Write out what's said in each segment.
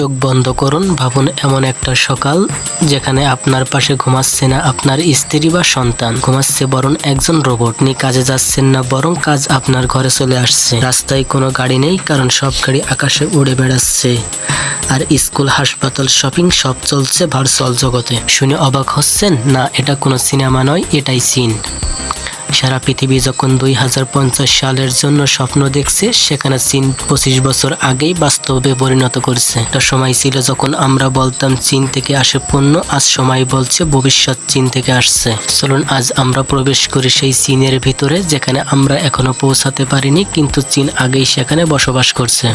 চোখ বন্ধ করুন, ভাবুন এমন একটা সকাল যেখানে আপনার পাশে ঘুমাচ্ছে না আপনার স্ত্রী বা সন্তান। ঘুমাচ্ছে বরং একজন রোবট। নিয়ে কাজে যাচ্ছেন না বরং কাজ আপনার ঘরে চলে আসছে। রাস্তায় কোনো গাড়ি নেই, কারণ সব গাড়ি আকাশে উড়ে বেড়াচ্ছে। আর স্কুল, হাসপাতাল, শপিং সব চলছে ভার্চুয়াল জগতে। শুনে অবাক হচ্ছেন, না, এটা কোনো সিনেমা নয়, এটাই চীন সারা পৃথিবী যখন দুই হাজার পঞ্চাশ সালের জন্য স্বপ্ন দেখছে, সেখানে চীন পঁচিশ বছর আগেই বাস্তবে পরিণত করছে। একটা সময় ছিল যখন আমরা বলতাম চীন থেকে আসে পণ্য, আজ সময় বলছে ভবিষ্যৎ চীন থেকে আসছে। চলুন, আজ আমরা প্রবেশ করি সেই চীনের ভিতরে, যেখানে আমরা এখনও পৌঁছাতে পারিনি, কিন্তু চীন আগেই সেখানে বসবাস করছে।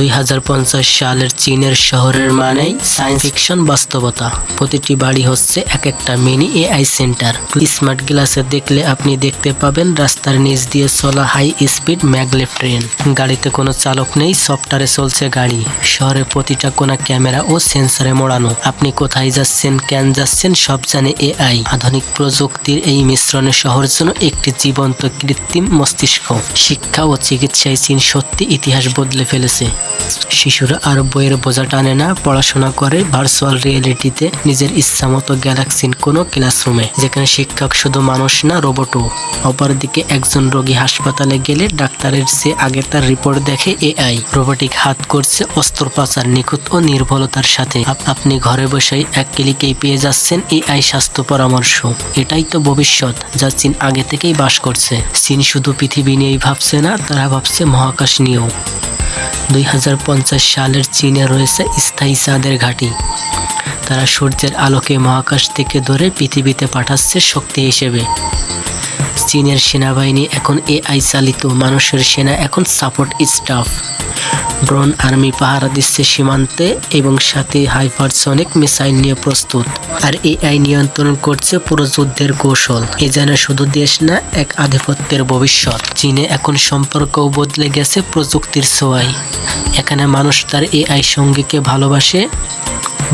দুই হাজার পঞ্চাশ সালের চীনের শহরের মানেই সায়েন্স ফিকশন বাস্তবতা। প্রতিটি বাড়ি হচ্ছে এক একটা মিনি এআই সেন্টার। স্মার্ট গ্লাসে দেখলে আপনি দেখতে পাবেন রাস্তার নিচ দিয়ে চলা হাই স্পিড ম্যাগলেভ ট্রেন। গাড়িতে কোনো চালক নেই, সফটওয়্যারে চলছে গাড়ি। শহরের প্রতিটা কোনা ক্যামেরা ও সেন্সরে মোড়ানো। আপনি কোথায় যাচ্ছেন, কেন যাচ্ছেন, সব জানে এআই। আধুনিক প্রযুক্তির এই মিশ্রণে শহর যেন একটি জীবন্ত কৃত্রিম মস্তিষ্ক। শিক্ষা ও চিকিৎসায় চীন সত্যি ইতিহাস বদলে ফেলেছে। শিশুরা আর বইয়ের বোঝা টানে না, পড়াশোনা করে ভার্চুয়াল রিয়েলিটিতে নিজের ইচ্ছা মতো গ্যালাক্সির কোনো ক্লাসরুমে যেখানে শিক্ষক শুধু মানুষ না রোবটও অপরদিকে একজন রোগী হাসপাতালে গেলে ডাক্তারের চেয়ে আগে তার রিপোর্ট দেখে এআই রোবটিক হাত করছে অস্ত্রোপচার নিখুঁত ও নির্ভলতার সাথে। আপনি ঘরে বসেই এক ক্লিকেই পেয়ে যাচ্ছেন এআই স্বাস্থ্য পরামর্শ। এটাই তো ভবিষ্যৎ, যা চীন আগে থেকেই বাস করছে। চীন শুধু পৃথিবী নিয়েই ভাবছে না, তারা ভাবছে মহাকাশ নিয়েও। দুই হাজার পঞ্চাশ সালের চীনে রয়েছে স্থায়ী চাঁদের ঘাঁটি। তারা সূর্যের আলোকে মহাকাশ থেকে ধরে পৃথিবীতে পাঠাচ্ছে শক্তি হিসেবে। চীনের সেনাবাহিনী এখন এআই চালিত মানুষের সেনা, এখন সাপোর্ট স্টাফ ড্রোন আর্মি পাহারা দিচ্ছে সীমান্তে এবং সাথে হাইপারসনিক মিসাইল নিয়ে প্রস্তুত। আর এআই নিয়ন্ত্রণ করছে পুরো যুদ্ধের কৌশল। এ যেন শুধু দেশ না, এক আধিপত্যের ভবিষ্যৎ। চীনে এখন সম্পর্কও বদলে গেছে প্রযুক্তির ছোঁয়ায়। এখানে মানুষ তার এআই সঙ্গীকে ভালোবাসে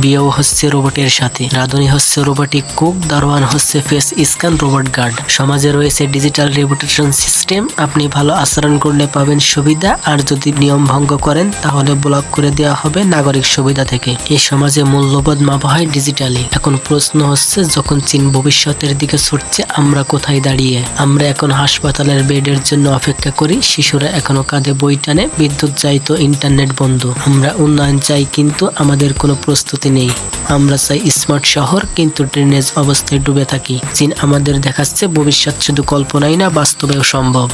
বিয়েও হচ্ছে রোবটের সাথে। রাধুনী হচ্ছে রোবটিক কুক দারোয়ান হচ্ছে ফেস স্ক্যান রোবট গার্ড। সমাজে রয়েছে ডিজিটাল রেপুটেশন সিস্টেম। আপনি ভালো আচরণ করলে পাবেন সুবিধা, আর যদি নিয়ম ভঙ্গ করেন, তাহলে ব্লক করে দেওয়া হবে নাগরিক সুবিধা থেকে। এই সমাজে মূল্যবোধ মাপা হয় ডিজিটালি। এখন প্রশ্ন হচ্ছে, যখন চীন ভবিষ্যতের দিকে ছুটছে, আমরা কোথায় দাঁড়িয়ে? আমরা এখন হাসপাতালের বেডের জন্য অপেক্ষা করি, শিশুরা এখনও কাঁধে বই টানে, বিদ্যুৎ চাই তো ইন্টারনেট বন্ধ। আমরা উন্নয়ন চাই, কিন্তু আমাদের কোনো প্রস্তুতি নেই। আমরা চাই স্মার্ট শহর, কিন্তু ড্রেনেজ অবস্থায় ডুবে থাকি। চীন আমাদের দেখাচ্ছে ভবিষ্যৎ শুধু কল্পনাই না, বাস্তবেও সম্ভব।